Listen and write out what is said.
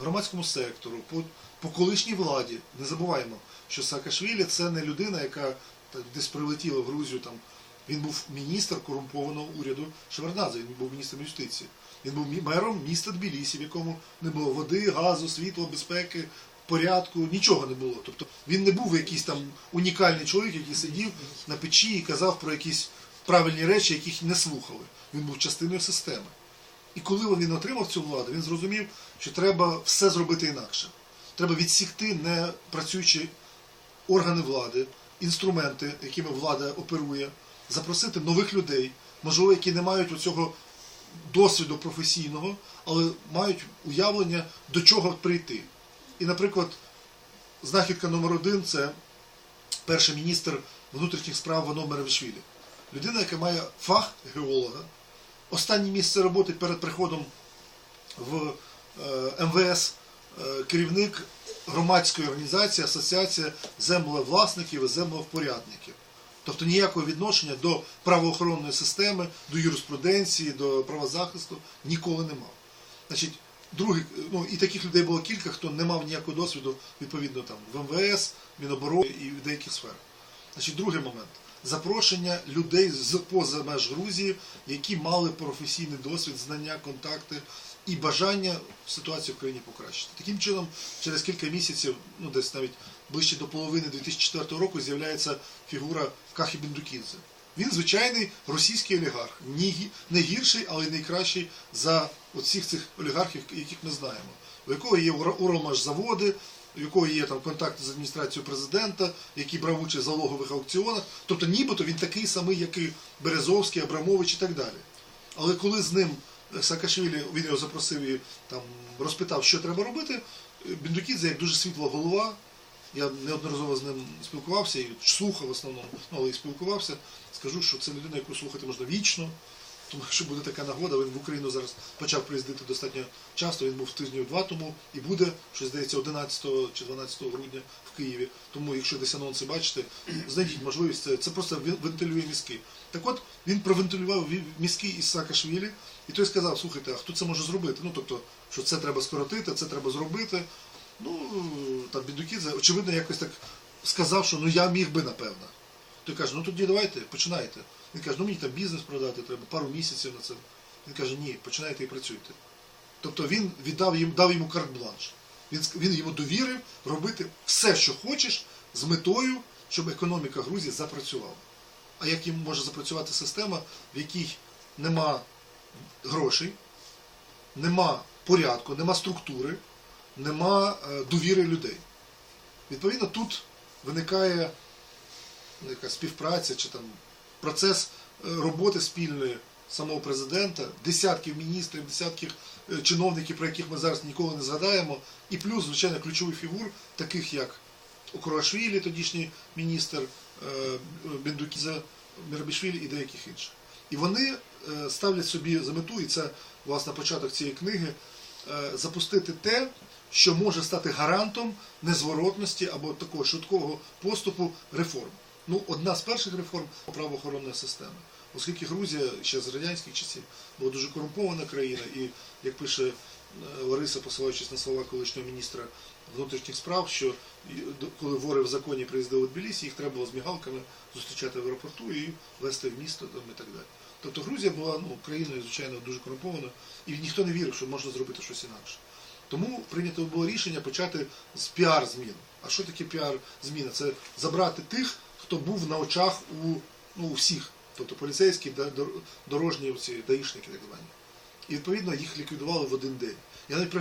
громадському сектору, по, по колишній владі. Не забуваємо, що Саакашвілі це не людина, яка так, десь прилетіла в Грузію. Там. Він був міністр корумпованого уряду Шеварнадзе, він був міністром юстиції. Він був мером міста Тбілісі, в якому не було води, газу, світла, безпеки, порядку, нічого не було. Тобто він не був якийсь там унікальний чоловік, який сидів на печі і казав про якісь правильні речі, яких не слухали. Він був частиною системи. І коли він отримав цю владу, він зрозумів, що треба все зробити інакше. Треба відсікти не працюючі органи влади, інструменти, якими влада оперує, запросити нових людей, можливо, які не мають оцього досвіду професійного, але мають уявлення, до чого прийти. І, наприклад, знахідка номер один це перший міністр внутрішніх справ Вано Меревішвілі. Людина, яка має фах геолога, останнє місце роботи перед приходом в е, МВС, е, керівник громадської організації, асоціація землевласників і землевпорядників. Тобто ніякого відношення до правоохоронної системи, до юриспруденції, до правозахисту ніколи не мав. Значить, другий, ну і таких людей було кілька, хто не мав ніякого досвіду, відповідно там в МВС, Міноборони і в деяких сферах. Значить, другий момент. Запрошення людей з поза меж Грузії, які мали професійний досвід, знання, контакти і бажання ситуацію в країні покращити. Таким чином, через кілька місяців, ну десь навіть ближче до половини 2004 року, з'являється фігура Кахі Біндукідзе. Він звичайний російський олігарх, Ні не гірший, але й найкращий за всіх цих олігархів, яких ми знаємо, у якого є Уралмашзаводи, у якого є там контакти з адміністрацією президента, який брав участь в залогових аукціонах. Тобто нібито він такий самий, як і Березовський, Абрамович і так далі. Але коли з ним Саакашвілі, він його запросив і там розпитав, що треба робити, Біндукідзе, як дуже світла голова, я неодноразово з ним спілкувався і слухав в основному, ну, але і спілкувався. Скажу, що це людина, яку слухати можна вічно. Тому якщо буде така нагода, він в Україну зараз почав приїздити достатньо часто. Він був тижнів два тому і буде, що здається, 11 чи 12 грудня в Києві. Тому, якщо десь анонси бачите, знайдіть можливість. Це, це просто вентилює мізки. Так от він провентилював мізки із Саакашвілі, і той сказав: слухайте, а хто це може зробити? Ну тобто, що це треба скоротити, це треба зробити. Ну там Бідукідзе, очевидно, якось так сказав, що ну я міг би напевно. Той каже, ну тоді давайте, починайте. Він каже, ну мені там бізнес продати треба, пару місяців на це. Він каже, ні, починайте і працюйте. Тобто він віддав їм, дав йому карт-бланш. Він, він йому довірив робити все, що хочеш, з метою, щоб економіка Грузії запрацювала. А як їм може запрацювати система, в якій нема грошей, нема порядку, нема структури, нема е, довіри людей. Відповідно, тут виникає ну, якась співпраця чи там процес е, роботи спільної самого президента, десятків міністрів, десятків е, чиновників, про яких ми зараз ніколи не згадаємо, і плюс, звичайно, ключових фігур, таких як Окурашвілі, тодішній міністр, е, Бендукіза, Мірабішвілі і деяких інших. І вони ставлять собі за мету, і це власне початок цієї книги, запустити те, що може стати гарантом незворотності або такого швидкого поступу реформ. Ну, одна з перших реформ правоохоронної системи. Оскільки Грузія ще з радянських часів була дуже корумпована країна, і як пише е, Лариса, посилаючись на слова колишнього міністра внутрішніх справ, що коли вори в законі приїздили в Тбілісі, їх треба було з мігалками зустрічати в аеропорту і везти в місто там, і так далі. Тобто Грузія була ну, країною, звичайно, дуже корумпована, і ніхто не вірив, що можна зробити щось інакше. Тому прийнято було рішення почати з піар-змін. А що таке піар-зміна? Це забрати тих, хто був на очах у, ну, всіх, тобто поліцейські, дорожні ці даїшники, так звані. І відповідно їх ліквідували в один день. Я навіть